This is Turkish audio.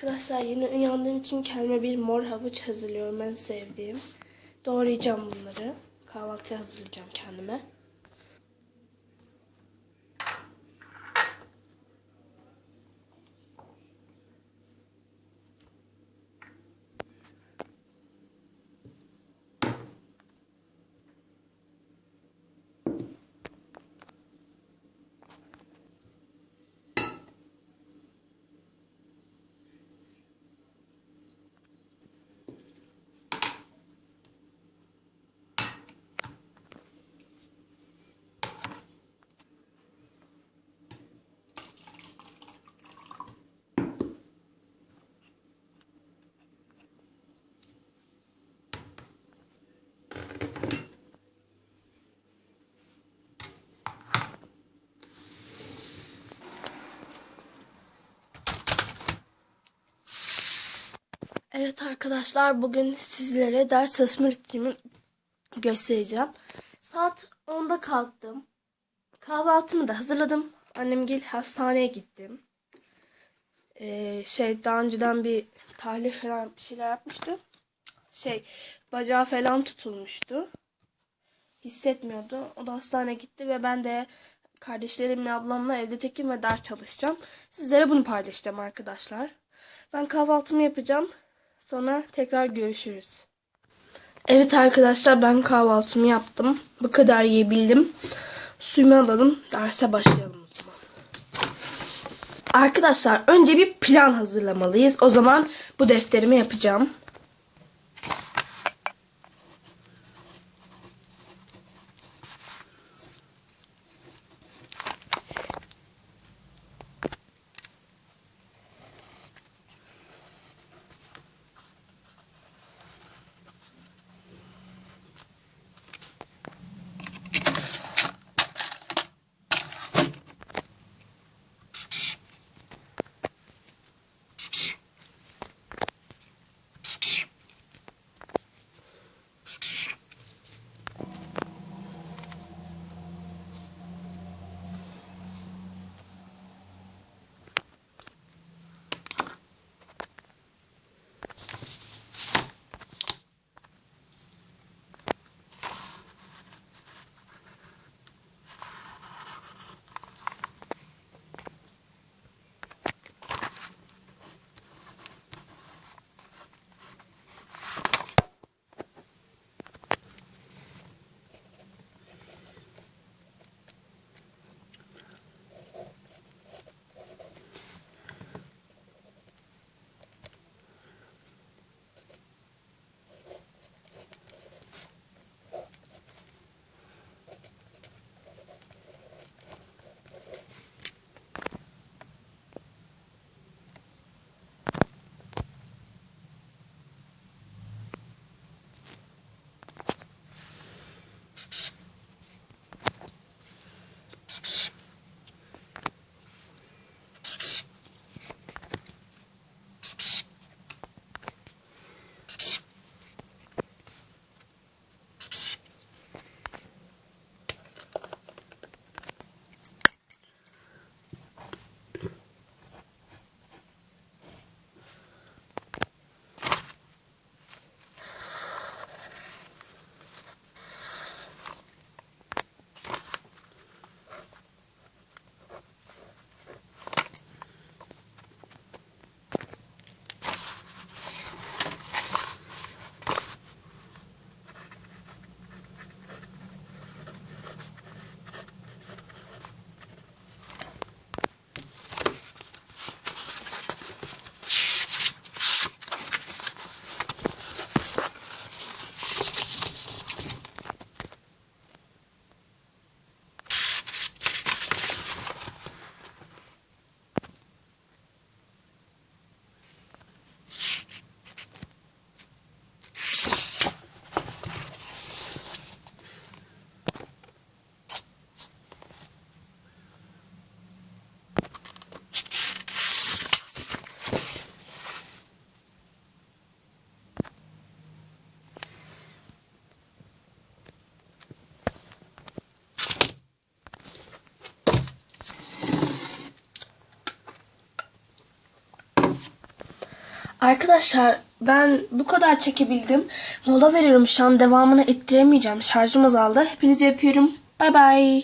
Arkadaşlar yeni uyandığım için kendime bir mor havuç hazırlıyorum en sevdiğim. Doğrayacağım bunları. Kahvaltıya hazırlayacağım kendime. Evet arkadaşlar bugün sizlere ders çalışma rutinimi göstereceğim. Saat 10'da kalktım. Kahvaltımı da hazırladım. Annem gel hastaneye gittim. Ee, şey daha önceden bir tahlil falan bir şeyler yapmıştı. Şey bacağı falan tutulmuştu. Hissetmiyordu. O da hastaneye gitti ve ben de kardeşlerimle ablamla evde tekim ve ders çalışacağım. Sizlere bunu paylaşacağım arkadaşlar. Ben kahvaltımı yapacağım. Sonra tekrar görüşürüz. Evet arkadaşlar ben kahvaltımı yaptım. Bu kadar yiyebildim. Suyumu alalım. Derse başlayalım o zaman. Arkadaşlar önce bir plan hazırlamalıyız. O zaman bu defterimi yapacağım. Arkadaşlar ben bu kadar çekebildim. Mola veriyorum şu an devamını ettiremeyeceğim. Şarjım azaldı. Hepinizi öpüyorum. Bay bay.